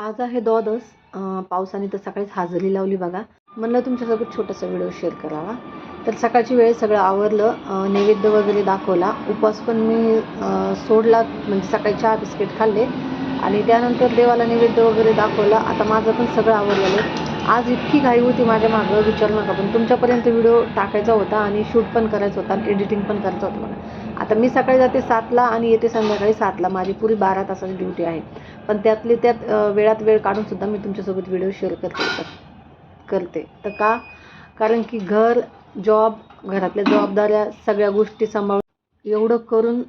आज आहे द्वादस पावसाने तर सकाळीच हजेरी लावली बघा. म्हणलं तुमच्यासोबत छोटासा व्हिडिओ शेअर करावा. तर सकाळची वेळ सगळं आवरलं. नैवेद्य वगैरे दाखवला. उपवास पण मी सोडला. म्हणजे सकाळी चहा बिस्किट खाल्ले. आणि त्यानंतर देवाला नैवेद्य वगैरे दाखवला. आता माझं पण सगळं आवरलेलं आहे. आज इतकी घाई होती माझ्या मागं. विचारू नका. पण तुमच्यापर्यंत व्हिडिओ टाकायचा होता आणि शूट पण करायचा होता आणि एडिटिंग पण करायचं होतं मला आता मी सकाळी जाते सातला आणि येते संध्याकाळी सातला. माझी पुरी बारा तासाची ड्युटी आहे. पण त्यातले त्यात वेळात वेळ काढून सुद्धा मी तुमच्यासोबत व्हिडिओ शेअर करते करते. तर का? कारण की घर जॉब घरातल्या जबाबदाऱ्या सगळ्या गोष्टी सांभाळून एवढं करून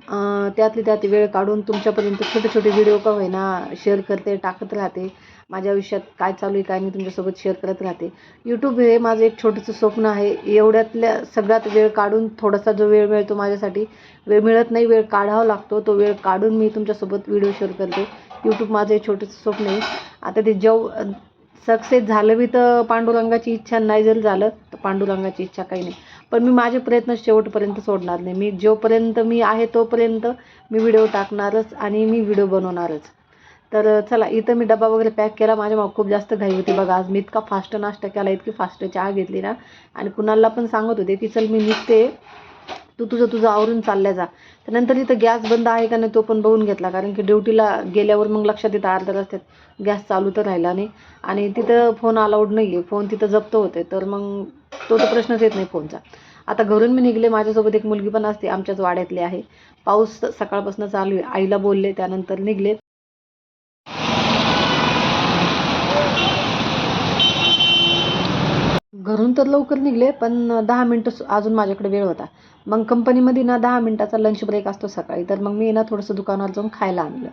त्यातली त्यात वेळ काढून तुमच्यापर्यंत छोटे छोटे व्हिडिओ का होईना शेअर करते टाकत राहते. माझ्या आयुष्यात काय चालू आहे काय मी तुमच्यासोबत शेअर करत राहते. यूट्यूब हे माझं एक छोटंसं स्वप्न आहे. एवढ्यातल्या सगळ्यात वेळ काढून थोडासा जो वेळ मिळतो माझ्यासाठी वेळ मिळत नाही वेळ काढावा लागतो. तो वेळ काढून मी तुमच्यासोबत व्हिडिओ शेअर करते. यूट्यूब माझं छोटंसं स्वप्न आहे. आता ते जेव सक्सेस झालं बी तर पांडुरंगाची इच्छा नाही जर झालं तर पांडुरंगाची इच्छा काही नाही. पण मी माझे प्रयत्न शेवटपर्यंत सोडणार नाही. मी जोपर्यंत मी आहे तोपर्यंत मी व्हिडिओ टाकणारच आणि मी व्हिडिओ बनवणारच. तर चला इथं मी डबा वगैरे पॅक केला. माझ्या मग खूप जास्त घाई होती. बघा आज मी इतका फास्ट नाश्ता केला इतकी फास्ट चहा घेतली ना. आणि कुणाला पण सांगत होते की चल मी निघते. तू तुझं तुझं आवरून चालल्या जा. त्यानंतर इथं गॅस बंद आहे का नाही तो पण बघून घेतला. कारण की ड्युटीला गेल्यावर मग लक्षात येतं अर्ध्या रस्त्यात गॅस चालू तर राहिला नाही. आणि तिथं फोन अलाउड नाही आहे फोन तिथं जप्त होते. तर मग तो तर प्रश्नच येत नाही फोनचा आता घरून मी निघले. माझ्यासोबत एक मुलगी पण असते. आमच्याच वाड्यातली आहे. पाऊस सकाळपासून चालू आहे. आईला बोलले. त्यानंतर निघले. घरून तर लवकर निघले पण दहा मिनटं सु- अजून माझ्याकडे वेळ होता. मग कंपनीमध्ये ना दहा मिनटाचा लंच ब्रेक असतो सकाळी तर मग मी ना थोडंसं दुकानावर जाऊन खायला आणलं.